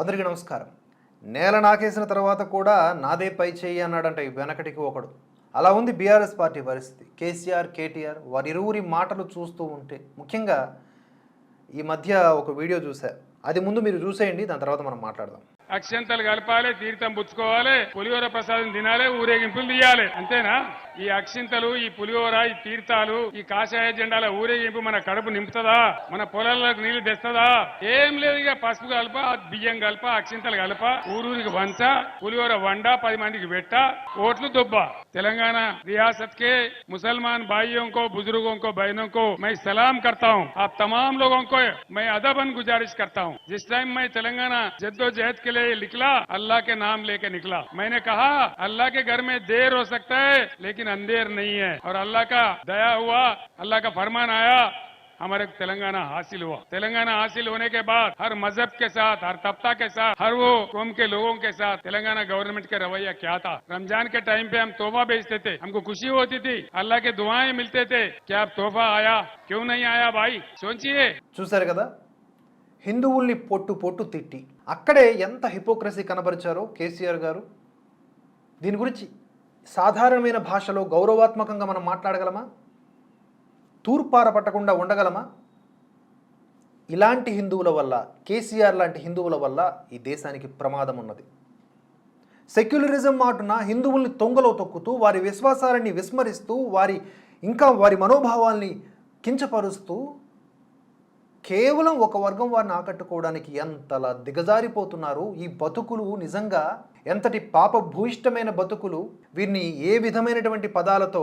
అందరికీ నమస్కారం. నేల నాకేసిన తర్వాత కూడా నాదే పై చేయి అన్నాడంట వెనకటికి ఒకడు. అలా ఉంది బీఆర్ఎస్ పార్టీ పరిస్థితి. కేసీఆర్ కేటీఆర్ వారిరువురి మాటలు చూస్తూ ఉంటే ముఖ్యంగా ఈ మధ్య ఒక వీడియో చూసా. అది ముందు మీరు చూసేయండి దాని తర్వాత మనం మాట్లాడదాం. అక్షంతలు కలపాలి తీర్థం పుచ్చుకోవాలి పులిహోర ప్రసాదం తినాలి ఊరేగింపులు తీయాలి. అంతేనా? ఈ అక్షింతలు ఈ పులిహోర ఈ తీర్థాలు ఈ కాషాయ జెండాల ఊరేగింపు మన కడుపు నింపుతుందా మన పొలాలకు నీళ్లు తెస్తుందా ఏం లేదు ఇక పసుపు కలప బియ్యం కలప అక్షింతలు కలప ఊరూరికి వంచ పులిహోర వండ పది మందికి పెట్ట ఓట్లు దుబ్బ तेलंगाना रियासत के मुसलमान भाइयों को बुजुर्गों को बहनों को मैं सलाम करता हूं आप तमाम लोगों को मैं अदबन गुजारिश करता हूं जिस टाइम मैं तेलंगाना जद्दोजहद के लिए निकला अल्लाह के नाम लेके निकला मैंने कहा अल्लाह के घर में देर हो सकता है लेकिन अंधेर नहीं है और अल्लाह का दया हुआ अल्लाह का फरमान आया हमारे को तेलंगाना हासिल हुआ तेलंगाना हासिल होने के बाद हर मजहब के साथ हर तबका के साथ हर वो कौम के लोगों के साथ तेलंगाना गवर्नमेंट का रवैया क्या था रमजान के टाइम पे हम तोहफा बेचते थे हमको खुशी होती थी अल्लाह के दुआएं मिलते थे क्या अब तोहफा आया क्यों नहीं आया भाई सोचिए చూశారు కదా హిందువుల్ని పొట్టు పొట్టు తిట్టి అక్కడే ఎంత హిపోక్రసీ కనబరిచారో కేసీఆర్ గారు దీని గురించి సాధారణమైన భాషలో గౌరవాత్మకంగా మనం మాట్లాడగలమా? తూర్పార పట్టకుండా ఉండగలమా? ఇలాంటి హిందువుల వల్ల కేసీఆర్ లాంటి హిందువుల వల్ల ఈ దేశానికి ప్రమాదం ఉన్నది. సెక్యులరిజం మాటున హిందువుల్ని తొంగలో తొక్కుతూ వారి విశ్వాసాలని విస్మరిస్తూ వారి ఇంకా వారి మనోభావాల్ని కించపరుస్తూ కేవలం ఒక వర్గం వారిని ఆకట్టుకోవడానికి ఎంతలా దిగజారిపోతున్నారు ఈ బతుకులు? నిజంగా ఎంతటి పాపభూయిష్టమైన బతుకులు? వీరిని ఏ విధమైనటువంటి పదాలతో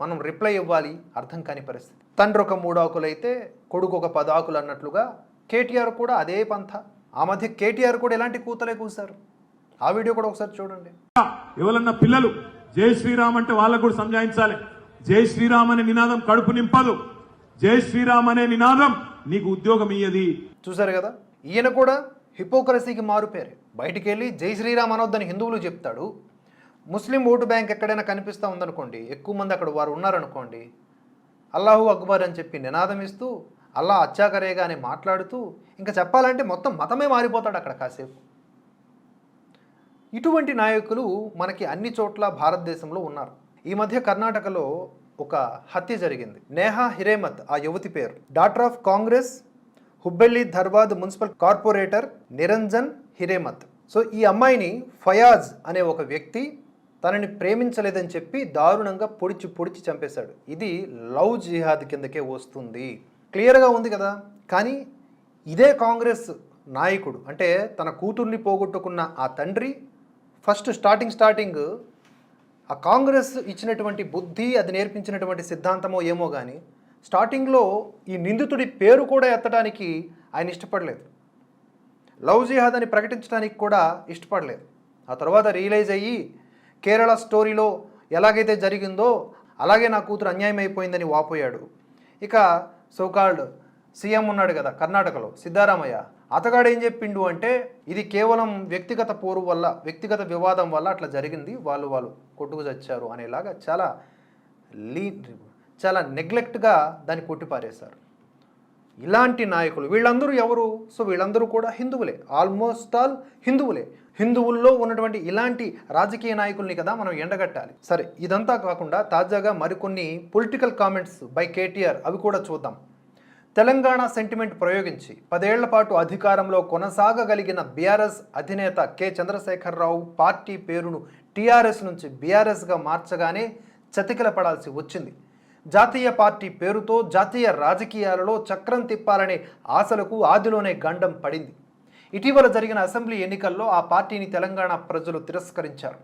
మనం రిప్లై ఇవ్వాలి? అర్థం కాని పరిస్థితి. తండ్రి ఒక మూడాకులైతే కొడుకు ఒక పదాకులు అన్నట్లుగా కేటీఆర్ కూడా అదే పంథ. ఆ మధ్య కేటీఆర్ కూడా ఎలాంటి కూతలే కూశారు? ఆ వీడియో కూడా ఒకసారి చూడండి. ఎవరన్నా పిల్లలు జై శ్రీరామ్ అంటే వాళ్ళకు కూడా సంజాయించాలి. జై శ్రీరామ్ అనే నినాదం కడుపు నింపదు. జై శ్రీరామ్ అనే నినాదం నీకు ఉద్యోగం ఇయ్యది. చూసారు కదా? ఈయన కూడా హిపోక్రసీకి మారుపేరు బయటికి వెళ్ళి జై శ్రీరామ్ అనొద్దని హిందువులు చెప్తాడు. ముస్లిం ఓటు బ్యాంక్ ఎక్కడైనా కనిపిస్తూ ఉందనుకోండి ఎక్కువ మంది అక్కడ వారు ఉన్నారనుకోండి అల్లాహు అక్బర్ అని చెప్పి నినాదం ఇస్తూ అల్లా అచ్చాకరేగా అని మాట్లాడుతూ ఇంకా చెప్పాలంటే మొత్తం మతమే మారిపోతాడు అక్కడ కాసేపు. ఇటువంటి నాయకులు మనకి అన్ని చోట్ల భారతదేశంలో ఉన్నారు. ఈ మధ్య కర్ణాటకలో ఒక హత్య జరిగింది. నేహా హిరేమత్ ఆ యువతి పేరు. Daughter of Congress Hubballi Dharwad municipal corporator Niranjan Hiremath. So ఈ అమ్మాయిని ఫయాజ్ అనే ఒక వ్యక్తి తనని ప్రేమించలేదని చెప్పి దారుణంగా పొడిచి పొడిచి చంపేశాడు. ఇది లవ్ జిహాద్ కిందకే వస్తుంది. క్లియర్గా ఉంది కదా? కానీ ఇదే కాంగ్రెస్ నాయకుడు అంటే తన కూతుర్ని పోగొట్టుకున్న ఆ తండ్రి ఫస్ట్ స్టార్టింగ్ స్టార్టింగ్ ఆ కాంగ్రెస్ ఇచ్చినటువంటి బుద్ధి అది నేర్పించినటువంటి సిద్ధాంతమో ఏమో కానీ స్టార్టింగ్లో ఈ నిందితుడి పేరు కూడా ఎత్తడానికి ఆయన ఇష్టపడలేదు. లవ్ జిహాద్ అని ప్రకటించడానికి కూడా ఇష్టపడలేదు. ఆ తర్వాత రియలైజ్ అయ్యి కేరళ స్టోరీలో ఎలాగైతే జరిగిందో అలాగే నా కూతురు అన్యాయం అయిపోయిందని వాపోయాడు. ఇక సోకాల్డ్ సీఎం ఉన్నాడు కదా కర్ణాటకలో సిద్ధారామయ్య. అతగాడు ఏం చెప్పిండు అంటే ఇది కేవలం వ్యక్తిగత పోరు వల్ల వ్యక్తిగత వివాదం వల్ల అట్లా జరిగింది వాళ్ళు వాళ్ళు కొట్టుకు చచ్చారు అనేలాగా చాలా లీ చాలా నెగ్లెక్ట్గా దాన్ని కొట్టిపారేశారు. ఇలాంటి నాయకులు వీళ్ళందరూ ఎవరు? సో వీళ్ళందరూ కూడా హిందువులే. ఆల్మోస్ట్ ఆల్ హిందువులే. హిందువుల్లో ఉన్నటువంటి ఇలాంటి రాజకీయ నాయకుల్ని కదా మనం ఎండగట్టాలి. సరే ఇదంతా కాకుండా తాజాగా మరికొన్ని పొలిటికల్ కామెంట్స్ బై కేటీఆర్ అవి కూడా చూద్దాం. తెలంగాణ సెంటిమెంట్ ప్రయోగించి పదేళ్ళ పాటు అధికారంలో కొనసాగగలిగిన బీఆర్ఎస్ అధినేత కె. చంద్రశేఖరరావు పార్టీ పేరును టీఆర్ఎస్ నుంచి బీఆర్ఎస్గా మార్చగానే చతికిల పడాల్సి వచ్చింది. జాతీయ పార్టీ పేరుతో జాతీయ రాజకీయాలలో చక్రం తిప్పాలనే ఆశలకు ఆదిలోనే గండం పడింది. ఇటీవల జరిగిన అసెంబ్లీ ఎన్నికల్లో ఆ పార్టీని తెలంగాణ ప్రజలు తిరస్కరించారు.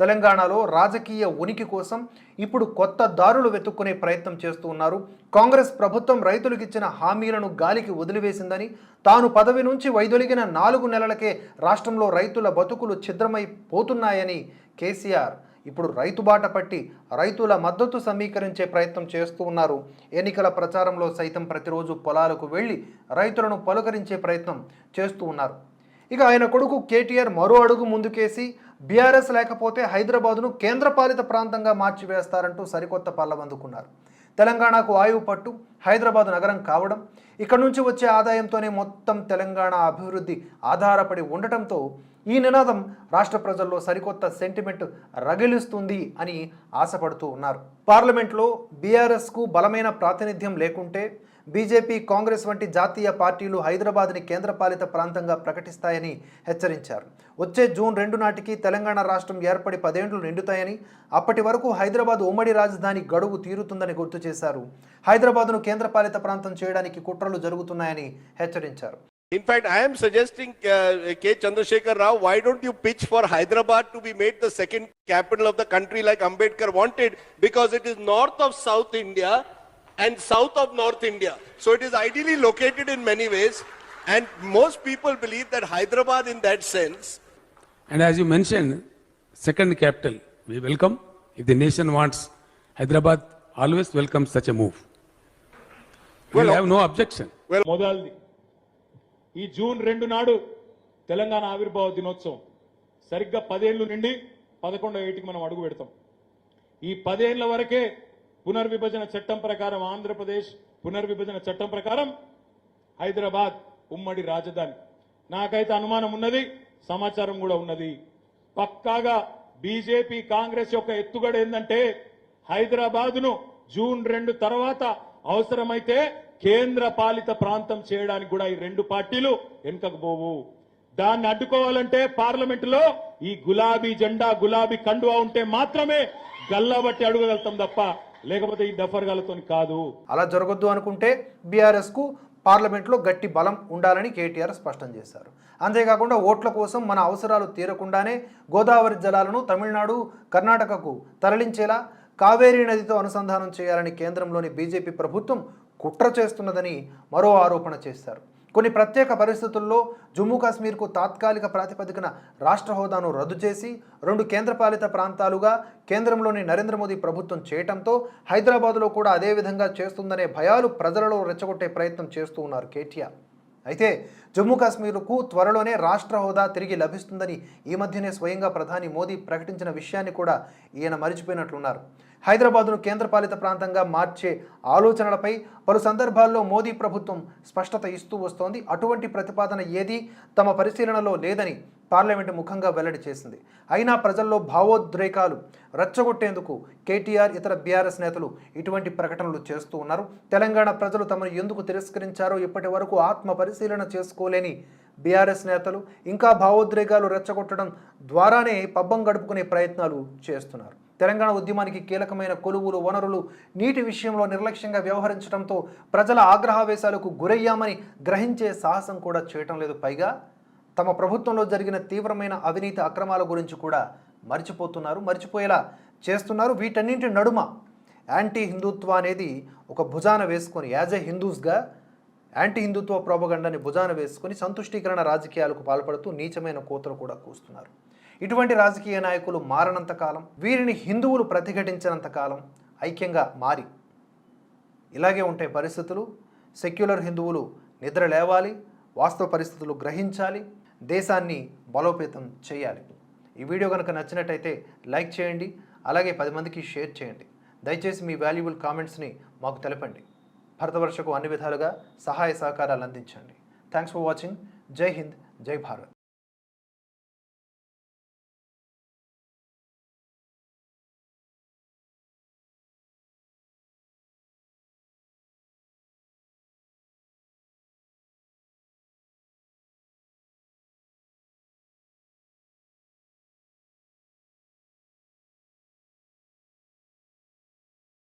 తెలంగాణలో రాజకీయ ఉనికి కోసం ఇప్పుడు కొత్త దారులు వెతుక్కునే ప్రయత్నం చేస్తూ ఉన్నారు. కాంగ్రెస్ ప్రభుత్వం రైతులకు ఇచ్చిన హామీలను గాలికి వదిలివేసిందని తాను పదవి నుంచి వైదొలిగిన నాలుగు నెలలకే రాష్ట్రంలో రైతుల బతుకులు ఛిద్రమైపోతున్నాయని కేసీఆర్. ఇప్పుడు రైతు బాట పట్టి రైతుల మద్దతు సమీకరించే ప్రయత్నం చేస్తూ ఉన్నారు. ఎన్నికల ప్రచారంలో సైతం ప్రతిరోజు పొలాలకు వెళ్ళి రైతులను పలుకరించే ప్రయత్నం చేస్తూ ఉన్నారు. ఇక ఆయన కొడుకు కేటీఆర్ మరో అడుగు ముందుకేసి బీఆర్ఎస్ లేకపోతే హైదరాబాదును కేంద్రపాలిత ప్రాంతంగా మార్చివేస్తారంటూ సరికొత్త పల్లవందుకున్నారు తెలంగాణకు ఆయువు పట్టు హైదరాబాద్ నగరం కావడం ఇక్కడ నుంచి వచ్చే ఆదాయంతోనే మొత్తం తెలంగాణ అభివృద్ధి ఆధారపడి ఉండటంతో ఈ నినాదం రాష్ట్ర ప్రజల్లో సరికొత్త సెంటిమెంట్ రగిలిస్తుంది అని ఆశపడుతూ ఉన్నారు. పార్లమెంట్లో బీఆర్ఎస్కు బలమైన ప్రాతినిధ్యం లేకుంటే బీజేపీ కాంగ్రెస్ వంటి జాతీయ పార్టీలు హైదరాబాద్ని కేంద్రపాలిత ప్రాంతంగా ప్రకటిస్తాయని హెచ్చరించారు. వచ్చే జూన్ రెండు నాటికి తెలంగాణ రాష్ట్రం ఏర్పడి పదేండ్లు నిండుతాయని అప్పటి వరకు హైదరాబాద్ ఉమ్మడి రాజధాని గడువు తీరుతుందని గుర్తు చేశారు హైదరాబాద్ను కేంద్రపాలిత ప్రాంతం చేయడానికి కుట్రలు జరుగుతున్నాయని హెచ్చరించారు In fact, I am suggesting, uh, K. Chandrasekhar Rao, why don't you pitch for Hyderabad to be made the second capital of the country like Ambedkar wanted? Because it is north of South India and south of North India. So it is ideally located in many ways. And most people believe that Hyderabad, in that sense, And as you mentioned, second capital, we welcome. If the nation wants Hyderabad, always welcome such a move. We Well, have no objection. మొదలది ఈ June రెండు నాడు తెలంగాణ ఆవిర్భావ దినోత్సవం సరిగ్గా పదేళ్ళు నుండి పదకొండో ఏటికి మనం అడుగు పెడతాం ఈ పదేళ్ళ వరకే పునర్విభజన చట్టం ప్రకారం ఆంధ్రప్రదేశ్ పునర్విభజన చట్టం ప్రకారం హైదరాబాద్ ఉమ్మడి రాజధాని నాకైతే అనుమానం ఉన్నది సమాచారం కూడా ఉన్నది. పక్కాగా బీజేపీ కాంగ్రెస్ యొక్క ఎత్తుగడ ఏంటంటే హైదరాబాద్ను జూన్ రెండు తర్వాత అవసరమైతే కేంద్ర పాలిత ప్రాంతం చేయడానికి కూడా ఈ రెండు పార్టీలు వెనుకకు పోవు. దాన్ని అడ్డుకోవాలంటే పార్లమెంటులో ఈ గులాబీ జెండా గులాబీ కండువా ఉంటే మాత్రమే గల్లబట్టి అడుగగలుగుతాం తప్ప లేకపోతే ఈ డఫర్గాలతో కాదు. అలా జరగొద్దు అనుకుంటే బీఆర్ఎస్కు పార్లమెంట్లో గట్టి బలం ఉండాలని కేటీఆర్ స్పష్టం చేశారు. అంతేకాకుండా ఓట్ల కోసం మన అవసరాలు తీరకుండానే గోదావరి జలాలను తమిళనాడు కర్ణాటకకు తరలించేలా కావేరీ నదితో అనుసంధానం చేయాలని కేంద్రంలోని బీజేపీ ప్రభుత్వం కుట్ర చేస్తున్నదని మరో ఆరోపణ చేశారు. కొన్ని ప్రత్యేక పరిస్థితుల్లో జమ్మూ కాశ్మీర్కు తాత్కాలిక ప్రాతిపదికన రాష్ట్ర హోదాను రద్దు చేసి రెండు కేంద్రపాలిత ప్రాంతాలుగా కేంద్రంలోని నరేంద్ర మోదీ ప్రభుత్వం చేయటంతో హైదరాబాదులో కూడా అదే విధంగా చేస్తుందనే భయాలు ప్రజలలో రెచ్చగొట్టే ప్రయత్నం చేస్తూ ఉన్నారు కేటీఆర్. అయితే జమ్మూ కాశ్మీర్కు త్వరలోనే రాష్ట్ర హోదా తిరిగి లభిస్తుందని ఈ మధ్యనే స్వయంగా ప్రధాని మోదీ ప్రకటించిన విషయాన్ని కూడా ఈయన మరిచిపోయినట్లున్నారు. హైదరాబాద్ను కేంద్రపాలిత ప్రాంతంగా మార్చే ఆలోచనలపై పలు సందర్భాల్లో మోదీ ప్రభుత్వం స్పష్టత ఇస్తూ వస్తోంది. అటువంటి ప్రతిపాదన ఏదీ తమ పరిశీలనలో లేదని పార్లమెంటు ముఖంగా వెల్లడి చేసింది. అయినా ప్రజల్లో భావోద్రేకాలు రెచ్చగొట్టేందుకు కేటీఆర్ ఇతర బీఆర్ఎస్ నేతలు ఇటువంటి ప్రకటనలు చేస్తూ ఉన్నారు. తెలంగాణ ప్రజలు తమను ఎందుకు తిరస్కరించారో ఇప్పటి వరకు ఆత్మ పరిశీలన చేసుకోలేని బీఆర్ఎస్ నేతలు ఇంకా భావోద్రేకాలు రెచ్చగొట్టడం ద్వారానే పబ్బం గడుపుకునే ప్రయత్నాలు చేస్తున్నారు. తెలంగాణ ఉద్యమానికి కీలకమైన కొలువులు వనరులు నీటి విషయంలో నిర్లక్ష్యంగా వ్యవహరించడంతో ప్రజల ఆగ్రహావేశాలకు గురయ్యామని గ్రహించే సాహసం కూడా చేయటం లేదు. పైగా తమ ప్రభుత్వంలో జరిగిన తీవ్రమైన అవినీతి అక్రమాల గురించి కూడా మర్చిపోతున్నారు. మర్చిపోయేలా చేస్తున్నారు. వీటన్నింటి నడుమ యాంటీ హిందుత్వ అనేది ఒక భుజాన వేసుకొని యాజ్ ఎ హిందూస్గా యాంటీ హిందుత్వ ప్రోపగండాన్ని భుజాన వేసుకొని సంతుష్టీకరణ రాజకీయాలకు పాల్పడుతూ నీచమైన కోతలు కూడా కూస్తున్నారు. ఇటువంటి రాజకీయ నాయకులు మారనంత కాలం వీరిని హిందువులు ప్రతిఘటించినంత కాలం ఐక్యంగా మారి ఇలాగే ఉంటాయి పరిస్థితులు సెక్యులర్ హిందువులు నిద్ర లేవాలి వాస్తవ పరిస్థితులు గ్రహించాలి దేశాన్ని బలోపేతం చేయాలి. ఈ వీడియో కనుక నచ్చినట్టయితే లైక్ చేయండి అలాగే పది మందికి షేర్ చేయండి. దయచేసి మీ వాల్యుబుల్ కామెంట్స్ని మాకు తెలపండి. భరతవర్షకు అన్ని విధాలుగా సహాయ సహకారాలు అందించండి. Thanks for watching. జై హింద్ జై భారత్.